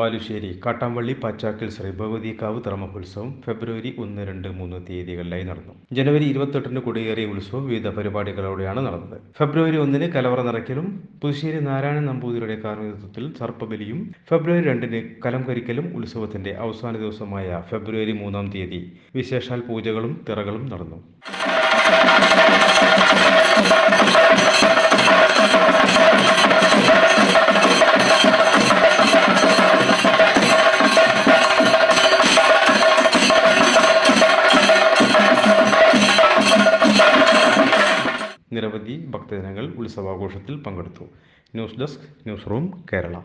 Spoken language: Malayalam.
ബാലുശ്ശേരി കാട്ടാമ്പള്ളി പാച്ചാക്കിൽ ശ്രീ ഭഗവതിക്കാവ് തിറമഹോത്സവം ഫെബ്രുവരി ഒന്ന് രണ്ട് മൂന്ന് തീയതികളിലായി നടന്നു. ജനുവരി ഇരുപത്തെട്ടിന് കൊടിയേറിയ ഉത്സവം വിവിധ പരിപാടികളോടെയാണ് നടന്നത്. ഫെബ്രുവരി ഒന്നിന് കലവറ നിറയ്ക്കലും പുതുശ്ശേരി നാരായണൻ നമ്പൂതിരിയുടെ കാർമ്മികത്വത്തിൽ സർപ്പബലിയും ഫെബ്രുവരി രണ്ടിന് കലംകരിക്കലും ഉത്സവത്തിന്റെ അവസാന ദിവസമായ ഫെബ്രുവരി മൂന്നാം തീയതി വിശേഷാൽ പൂജകളും തിറകളും നടന്നു. നിരവധി ഭക്തജനങ്ങൾ ഉത്സവാഘോഷത്തിൽ പങ്കെടുത്തു. News desk news room Kerala.